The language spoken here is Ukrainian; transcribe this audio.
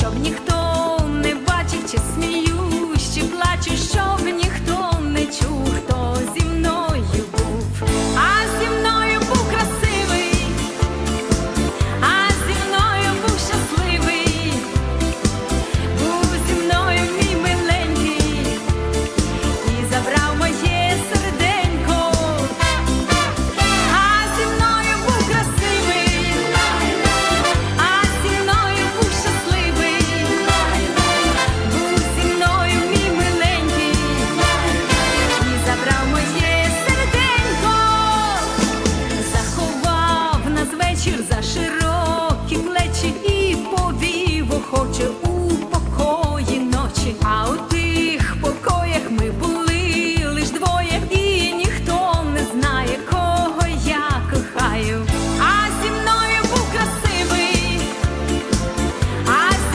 щоб ніхто вечір шир.